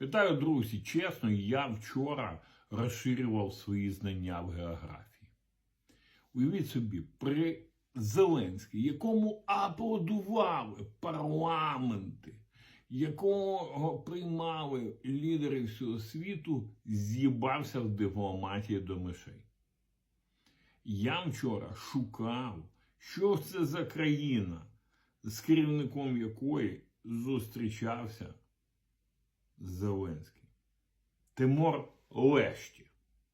Вітаю, друзі! Чесно, я вчора розширював свої знання в географії. Уявіть собі, при Зеленській, якому аплодували парламенти, якого приймали лідери всього світу, з'їбався в дипломатії до мишей. Я вчора шукав, що це за країна, з керівником якої зустрічався Зеленський. Тимор Лешті.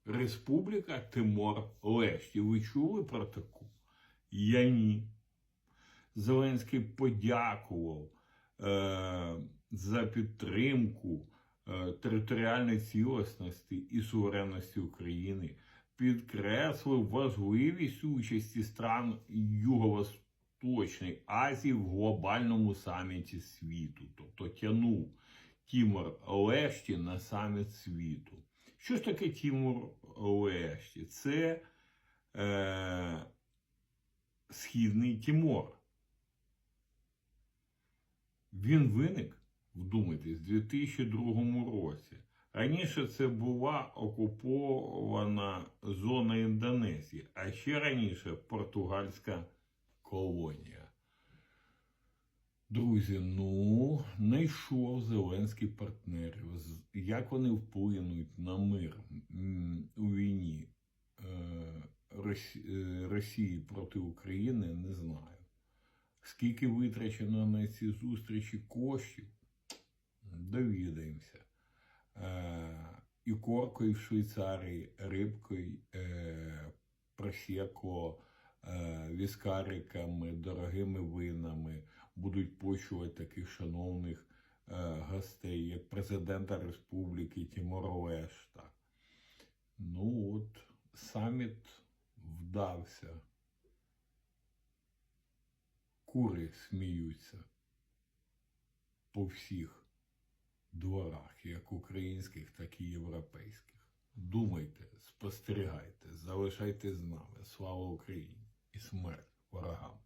Республіка Тимор Лешті. Ви чули про таку? Я ні. Зеленський подякував е, за підтримку е, територіальної цілісності і суверенності України, підкреслив важливість участі стран Юго-Восточної Азії в глобальному саміті світу, тобто тянув Тімор Лешті на саміт світу. Що ж таке Тімор Лешті? Це е, Східний Тімор. Він виник, вдумайтесь, в 2002 році. Раніше це була окупована зона Індонезії, а ще раніше португальська колонія. Друзі, ну, знайшов Зеленський партнерів. Як вони вплинуть на мир у війні е, е, Росії проти України, не знаю. Скільки витрачено на ці зустрічі коштів, довідаємося. Е, і коркою в Швейцарії, рибкою, просеко, віскариками, дорогими винами будуть почувати таких шановних е, гостей, як президента Республіки Тимор Лешта. Ну от, саміт вдався. Кури сміються по всіх дворах, як українських, так і європейських. Думайте, спостерігайте, залишайте з нами. Слава Україні إسماعيل ورها